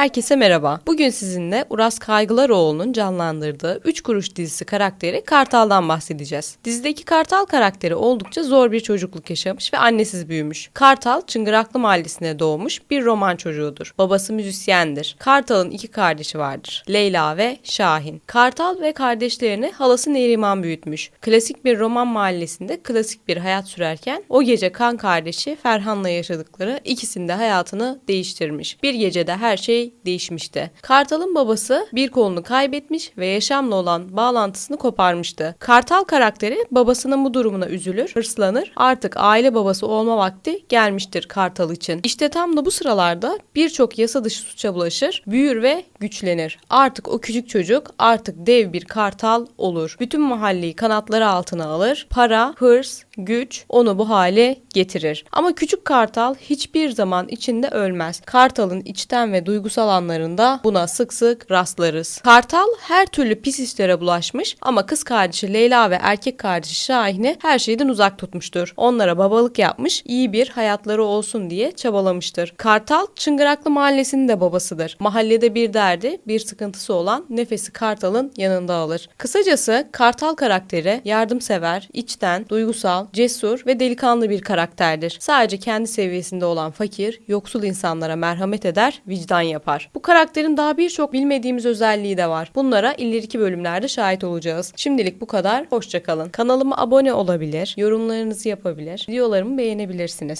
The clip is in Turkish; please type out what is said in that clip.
Herkese merhaba. Bugün sizinle Uras Kaygılaroğlu'nun canlandırdığı 3 Kuruş dizisi karakteri Kartal'dan bahsedeceğiz. Dizideki Kartal karakteri oldukça zor bir çocukluk yaşamış ve annesiz büyümüş. Kartal Çıngıraklı Mahallesi'nde doğmuş bir roman çocuğudur. Babası müzisyendir. Kartal'ın iki kardeşi vardır. Leyla ve Şahin. Kartal ve kardeşlerini halası Neriman büyütmüş. Klasik bir roman mahallesinde klasik bir hayat sürerken o gece kan kardeşi Ferhan'la yaşadıkları ikisinde hayatını değiştirmiş. Bir gecede her şey değişmişti. Kartal'ın babası bir kolunu kaybetmiş ve yaşamla olan bağlantısını koparmıştı. Kartal karakteri babasının bu durumuna üzülür, hırslanır. Artık aile babası olma vakti gelmiştir Kartal için. İşte tam da bu sıralarda birçok yasa dışı suça bulaşır, büyür ve güçlenir. Artık o küçük çocuk artık dev bir kartal olur. Bütün mahalleyi kanatları altına alır. Para, hırs, güç onu bu hale getirir. Ama küçük kartal hiçbir zaman içinde ölmez. Kartalın içten ve duygusal anlarında buna sık sık rastlarız. Kartal her türlü pis işlere bulaşmış ama kız kardeşi Leyla ve erkek kardeşi Şahin'i her şeyden uzak tutmuştur. Onlara babalık yapmış, iyi bir hayatları olsun diye çabalamıştır. Kartal Çıngıraklı mahallesinin de babasıdır. Mahallede bir derdi, bir sıkıntısı olan nefesi Kartal'ın yanında alır. Kısacası Kartal karakteri yardımsever, içten, duygusal, cesur ve delikanlı bir karakterdir. Sadece kendi seviyesinde olan fakir, yoksul insanlara merhamet eder, vicdan yapar. Bu karakterin daha birçok bilmediğimiz özelliği de var. Bunlara ileriki bölümlerde şahit olacağız. Şimdilik bu kadar. Hoşçakalın. Kanalıma abone olabilir, yorumlarınızı yapabilir, videolarımı beğenebilirsiniz.